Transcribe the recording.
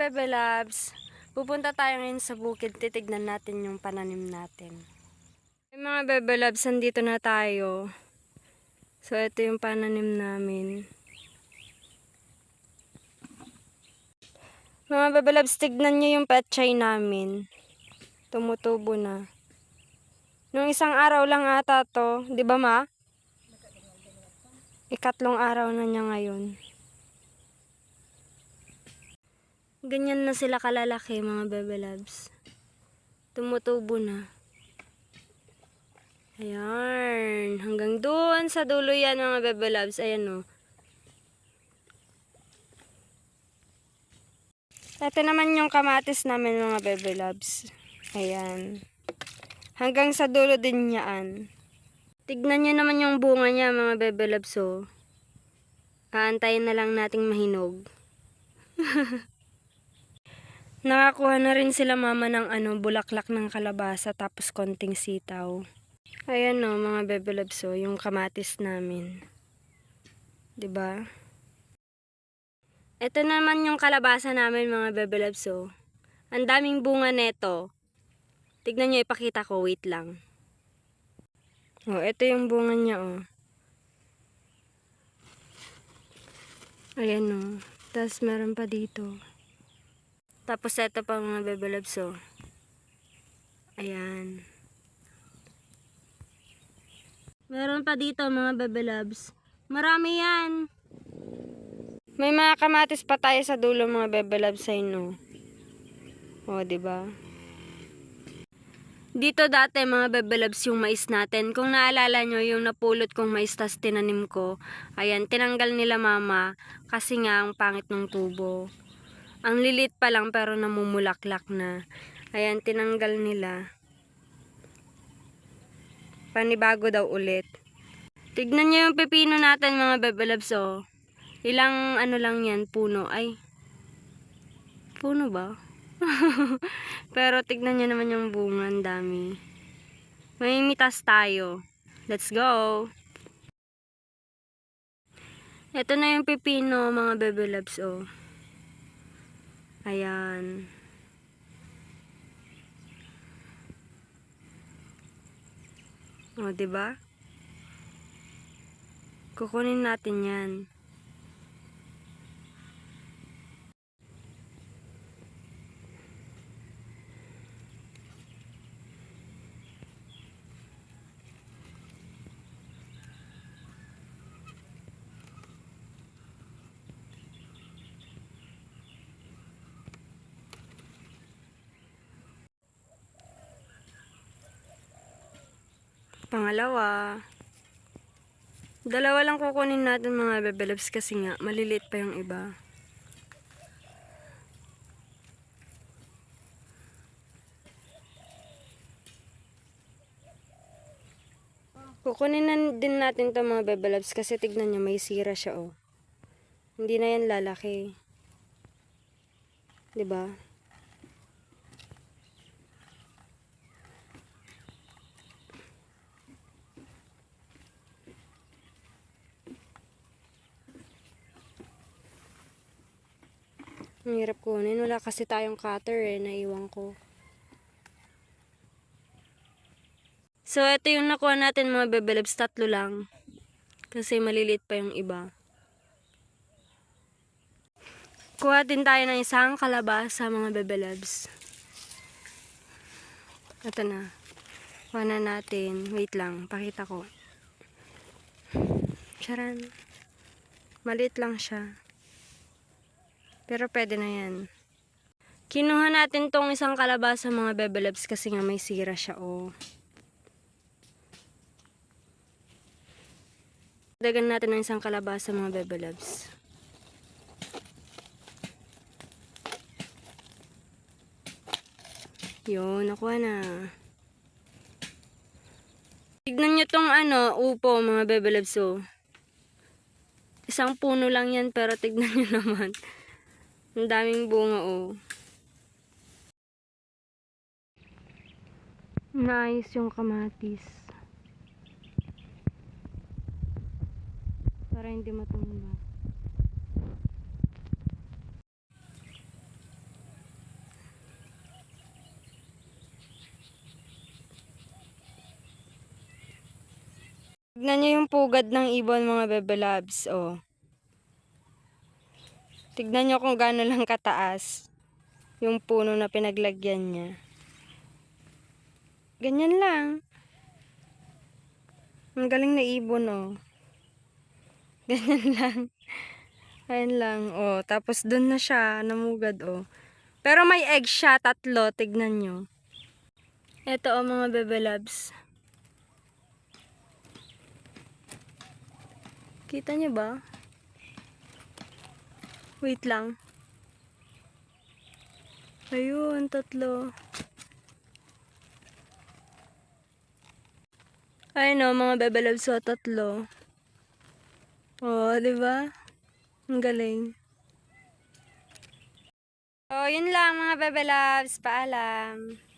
Bebe Labs, pupunta tayo ngayon sa bukid. Titignan natin yung pananim natin. Hey, mga Bebe Labs, andito na tayo. So, ito yung pananim namin. Mga Bebe Labs, tignan nyo yung petchay namin. Tumutubo na. Nung isang araw lang ata to, di ba ma? Ikatlong araw na niya ngayon. Ganyan na sila kalalaki mga bebe labs. Tumutubo na. Ayan. Hanggang doon sa dulo yan mga bebe labs. Ayan o. Ito naman yung kamatis namin mga bebe labs. Ayan. Hanggang sa dulo din yan. Tignan nyo naman yung bunga niya mga bebe labs o. Aantayin na lang nating mahinog. Nakakuha na rin sila mama ng ano, bulaklak ng kalabasa tapos konting sitaw. Ayan no, mga bebe loves, oh, yung kamatis namin. 'Di ba? Ito naman yung kalabasa namin mga bebe loves, oh. Ang daming bunga neto. Tignan nyo, ipakita ko. Wait lang. Oh, ito yung bunga niya, oh. Ayan, oh. Tapos meron pa dito. Tapos ito pa mga bebe loves, oh. Ayan. Meron pa dito mga bebe loves. Marami yan. May mga kamatis pa tayo sa dulo mga bebe loves ay no. O, di ba? Dito dati mga bebe loves yung mais natin. Kung naalala nyo yung napulot kong mais tas tinanim ko. Ayan, tinanggal nila mama kasi nga ang pangit ng tubo. Ang lilit pa lang pero namumulaklak na. Ayan, tinanggal nila. Panibago daw ulit. Tignan nyo yung pepino natin mga bebelabs oh. Ilang ano lang yan, puno. Ay, puno ba? pero tignan nyo naman yung bunga, dami. May mitas tayo. Let's go! Ito na yung pepino mga bebelabs oh. Ayan. O, ba? Kukunin natin 'yan. Pangalawa. Dalawa lang kukunin natin mga bebelabs kasi nga maliliit pa yung iba. Kukunin na din natin to mga bebelabs kasi tignan nyo may sira siya oh. Hindi na yan lalaki. 'Di ba? Ang hirap kunin. Wala kasi tayong cutter eh. Naiwan ko. So, ito yung nakuha natin mga bebelebs. Tatlo lang. Kasi maliliit pa yung iba. Kuha din tayo ng isang kalabasa mga bebelebs. Ito na. Kuha na natin. Wait lang. Pakita ko. Charan. Maliit lang siya. Pero pwede na yan. Kinuha natin tong isang kalabasa mga bebelebs kasi nga may sira siya oh. Dagan natin ng isang kalabasa mga bebelebs. Yun, nakuha na. Tignan nyo tong ano, upo mga bebelebs oh. Isang puno lang yan pero tignan nyo naman. Ang daming bunga oh. Nice yung kamatis. Para hindi matumba. Tignan nyo yung pugad ng ibon mga bebe. Oh. Tignan niyo kung gaano lang kataas yung puno na pinaglagyan niya. Ganyan lang. Ang galing na ibon, oh. Ganyan lang. Ayan lang, oh. Tapos dun na siya, namugad, oh. Pero may egg siya, tatlo. Tignan nyo. Ito, oh, mga bebe loves. Kita nyo ba? Wait lang. Ayun, tatlo. Ayun o, mga bebe loves, so tatlo. Oh, di ba? Ang galing. Oh, yun lang mga bebe loves. Paalam.